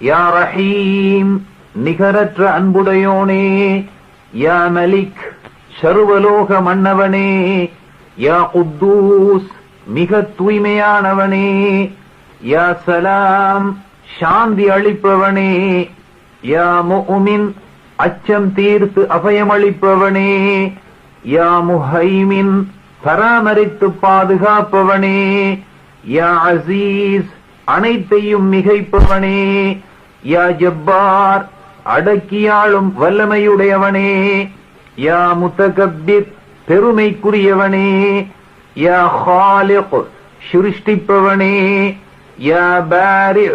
யா ரஹீம் நிகரற்ற அன்புடையோனே யா மலிக் சர்வலோக மன்னவனே யா குத்தூஸ் மிக தூய்மையானவனே யா சலாம் சாந்தி அளிப்பவனே யா முமின் அச்சம் தீர்த்து அபயமளிப்பவனே யா முஹைமின் பராமரித்து பாதுகாப்பவனே யா அசீஸ் அனைத்தையும் மிகைப்பவனே யா ஜப்பார் அடக்கியாளும் வல்லமையுடையவனே. யா முத்தகப்பிர் பெருமைக்குரியவனே. யா ஹாலிக் சிருஷ்டிப்பவனே. யா பாரி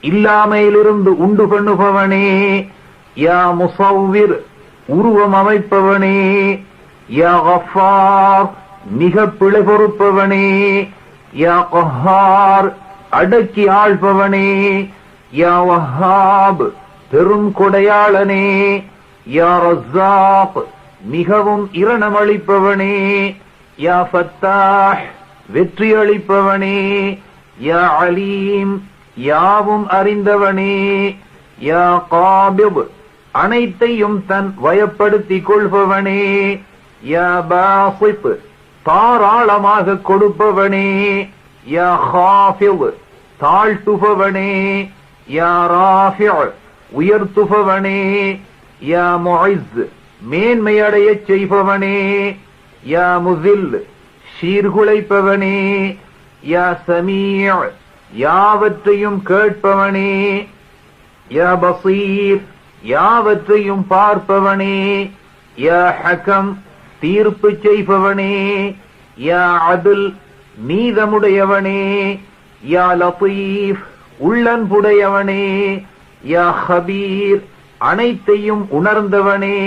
இல்லாமையிலிருந்து உண்டு பண்ணுபவனே. யா முசவ்விர் உருவம் அமைப்பவனே. யா கஃபார் மிக பிழை பொறுப்பவனே யா கஹார் அடக்கி ஆள்பவனே. யா வஹாப் பெரும் கொடையாளனே யா ரஸாப் மிகவும் இரணமளிப்பவனே யா ஃபத்தாஹ் வெற்றி அளிப்பவனே யா அலீம் யாவும் அறிந்தவனே யா காபிப் அனைத்தையும் தன் வயப்படுத்திக் கொள்பவனே யா பாசிப் தாராளமாக கொடுப்பவனே யா ஹாஃபிவ் தாழ்த்துபவனே யா ராஃபி உயர்த்துபவனே யா முஇஸ் மேன்மையடையச் செய்பவனே யா முசில் சீர்குலைப்பவனே யா சமீ யாவற்றையும் கேட்பவனே யா பசீர் யாவற்றையும் பார்ப்பவனே யா ஹகம் தீர்ப்பு செய்பவனே யா அதுல் நீதமுடையவனே யா லத்தீஃப் உள்ளன்புடையவனே யா ஹபீர் அனைத்தையும் உணர்ந்தவனே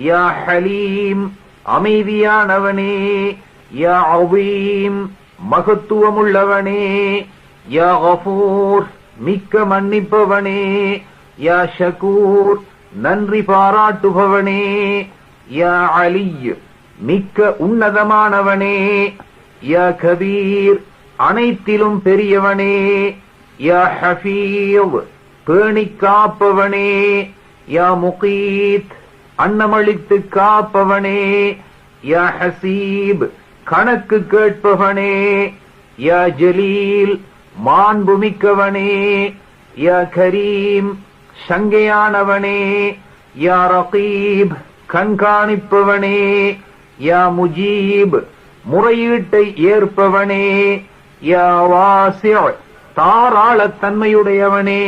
யா ஹலீம் அமைதியானவனே யா அவீம் மகத்துவமுள்ளவனே யா கஃபூர் மிக்க மன்னிப்பவனே யா ஷகூர் நன்றி பாராட்டுபவனே யா அலி மிக்க உன்னதமானவனே யா கபீர் அனைத்திலும் பெரியவனே யா ஹஃபீவ் பேணி காப்பவனே. யா முகீத் அன்னமளித்து காப்பவனே. யா ஹசீப் கணக்கு கேட்பவனே. யா ஜலீல் மாண்புமிக்கவனே யா கரீம் சங்கையானவனே. யா ரகீப் கண்காணிப்பவனே. யா முஜீப் முறையீட்டை ஏற்பவனே. யா வாசி தாராளத்தன்மையுடையவனே.